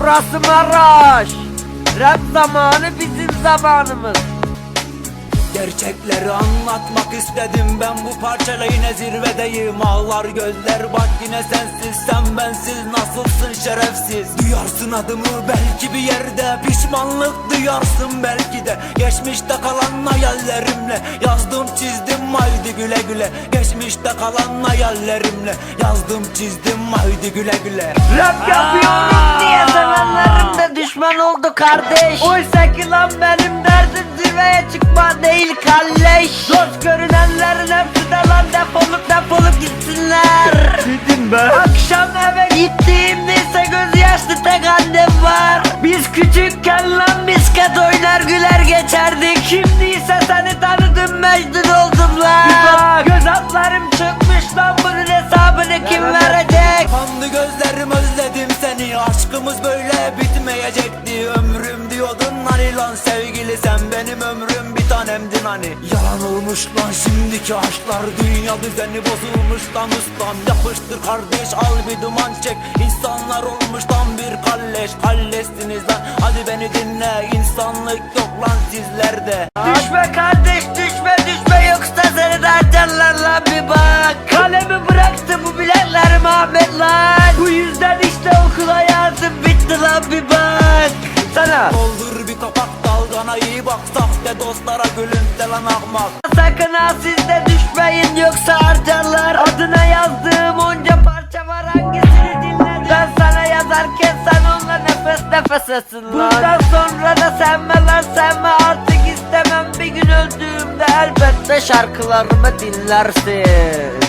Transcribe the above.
Burası Maraş. Rap zamanı bizim zamanımız. Gerçekleri anlatmak istedim ben bu parçayla yine zirvedeyim. Ağlar gözler bak yine sensiz sen bensiz nasılsın şerefsiz? Duyarsın adımı belki bir yerde pişmanlık duyarsın belki de. Geçmişte kalan hayallerimle yazdım çizdim haydi güle güle. Geçmişte kalan hayallerimle yazdım çizdim haydi güle güle. Rap yapıyorum düşman oldu kardeş. Oysa ki lan benim derdim zirveye çıkma değil kalleş Dost görünenlerin hepsi de lan defolup defolup gitsinler. Dedim ben. Akşam eve gittiğimde ise gözü yaşlı tek annem var. Biz küçükken lan misket oynar güler geçerdik. Şimdi ise seni tanıdım mecnun oldum lan. Göz altlarım çıkmış lan bunun hesabını kim verecek? Kanlı gözlerim özledim seni. Aşkımız böyle bitmeyecekti Ömrüm diyordun hani lan sevgili Sen benim ömrüm bir tanemdin hani. Yalan olmuş lan şimdiki aşklar Dünya düzeni bozulmuş lan ustam. Yapıştır kardeş al bir duman çek. İnsanlar olmuş lan bir kalleş Kallesiniz lan. Hadi beni dinle İnsanlık yok lan sizlerde. Düşme kardeş düşme düşme yoksa seni de atarlar lan bir bak. Kalemi bıraktı bu bileklerim Ahmet lan. Bu yüzden işte okul hayatım bitti lan bir bak dalgana iyi bak Sahte dostlara gülümse lan ahmak. Sakın ha siz düşmeyin yoksa harcarlar. Adına yazdığım onca parça var hangisini dinledin? Ben sana yazarken sen onunla nefes nefesesin lan. Bundan sonra da sevme lan sevme. Artık istemem Bir gün öldüğümde elbette şarkılarımı dinlersin